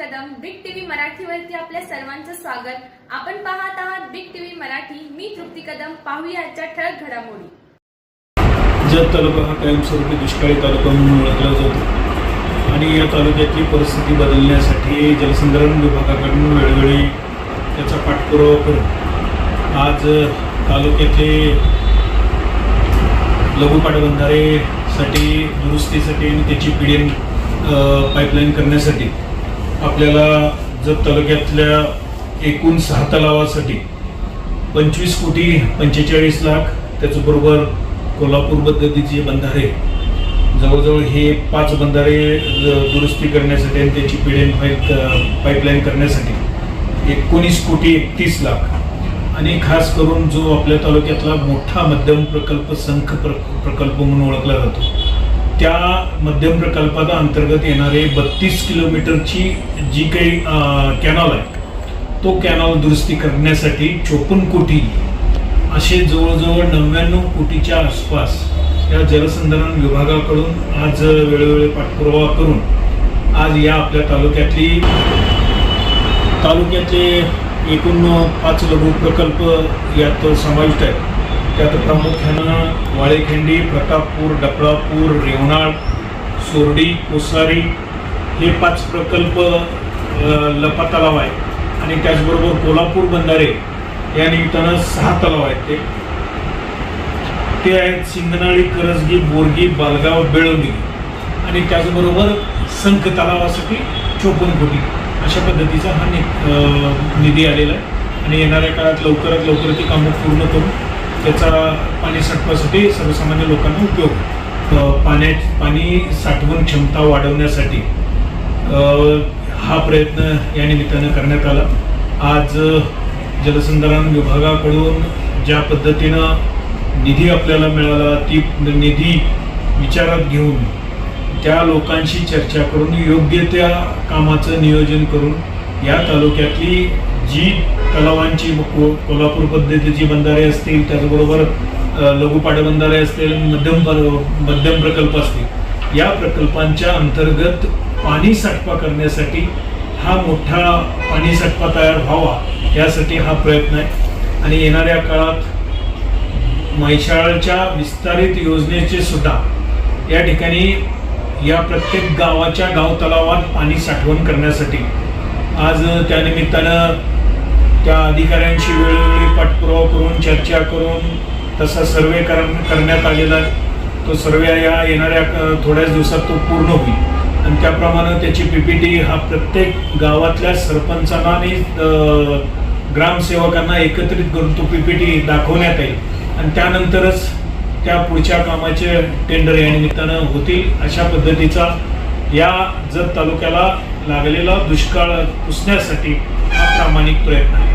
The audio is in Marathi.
मराठीवरती आपल्या सर्वांचं स्वागत. आपण पाहत आहात बिग टीव्ही मराठी. मी तृप्ती कदम. पाहूया आजच्या ठळक घडामोडी. जत तालुका हा कायमस्वरूपी दुष्काळी तालुका म्हणून ओळखला जातो. आणि या तालुक्यातली परिस्थिती बदलण्यासाठी जलसंधारण विभागाकडून वेळोवेळी त्याचा पाठपुरावा करून आज तालुक्याचे लघु पाटबंधारेसाठी दुरुस्तीसाठी आणि त्याची पिढी पाईपलाईन करण्यासाठी आपल्याला जत तालुक्यातल्या एकूण सहा तलावासाठी पंचवीस कोटी पंचेचाळीस लाख त्याचबरोबर कोल्हापूर पद्धतीचे बंधारे जवळजवळ हे पाच बंधारे दुरुस्ती करण्यासाठी आणि त्याची पिढेन पाईप पाईपलाईन करण्यासाठी एकोणीस कोटी एकतीस लाख. आणि खास करून जो आपल्या तालुक्यातला मोठा मध्यम प्रकल्प संख प्र प्रकल्प म्हणून ओळखला जातो. त्या मध्यम प्रकल्पाच्या अंतर्गत येणारे बत्तीस किलोमीटरची जी काही कॅनॉल आहे तो कॅनॉल दुरुस्ती करण्यासाठी चोपन्न कोटी असे जवळजवळ नव्याण्णव कोटीच्या आसपास या जलसंधारण विभागाकडून आज वेळोवेळी पाठपुरावा करून आज या आपल्या तालुक्यातली तालुक्याचे एकूण पाच लघु प्रकल्प यात समाविष्ट आहेत. त्यात प्रामुख्यानं वाळेखिंडी प्रतापपूर डपळापूर रेवणाळ सोरडी कोसारी हे पाच प्रकल्प लपा तलाव आहे आणि त्याचबरोबर कोल्हापूर बंधारे या निमित्तानं सहा तलाव आहेत ते. ते आहेत सिंगनाळी करजगी बोरगी बालगाव बेळवणी. आणि त्याचबरोबर संख तलावासाठी चोपन्न कोटी. अशा पद्धतीचा हा निधी आलेला आहे. आणि येणाऱ्या काळात लवकरात लवकर ती कामं पूर्ण करून त्याचा पाणी साठवासाठी सर्वसामान्य लोकांना उपयोग पाण्या पाण्यात पाणी साठवण क्षमता वाढवण्यासाठी हा प्रयत्न या निमित्तानं करण्यात आला. आज जलसंधारण विभागाकडून ज्या पद्धतीनं निधी आपल्याला मिळाला ती निधी विचारात घेऊन त्या लोकांशी चर्चा करून योग्य त्या कामाचं नियोजन करून या तालुक्यातली जी तलावांची कोल्हापूर पद्धतीची बंधारे असतील त्याचबरोबर अ, लघु पाटबंधारे असतील मध्यम मध्यम प्रकल्प असतील या प्रकल्पांच्या अंतर्गत पाणी साठपा करण्यासाठी हा मोठा पाणी साठपा तयार व्हावा यासाठी हा प्रयत्न आहे. आणि येणाऱ्या काळात म्हैसाळच्या विस्तारित योजनेचे सुद्धा या ठिकाणी या प्रत्येक गावाच्या गाव तलावात पाणी साठवण करण्यासाठी आज त्यानिमित्तानं त्या अधिकाऱ्यांशी वेळोवेळी पाठपुरावा करून चर्चा करून तसा सर्वे कर करण्यात आलेला आहे. तो सर्वे या येणाऱ्या थोड्याच दिवसात तो पूर्ण होईल. आणि त्याप्रमाणे त्याची पीपीटी हा प्रत्येक गावातल्या सरपंचांना आणि ग्रामसेवकांना एकत्रित करून तो पीपीटी दाखवण्यात येईल. आणि त्यानंतरच त्या पुढच्या कामाचे टेंडर या निमित्तानं होतील. अशा पद्धतीचा या जत तालुक्याला लागलेला दुष्काळ पुसण्यासाठी हा प्रामाणिक प्रयत्न आहे.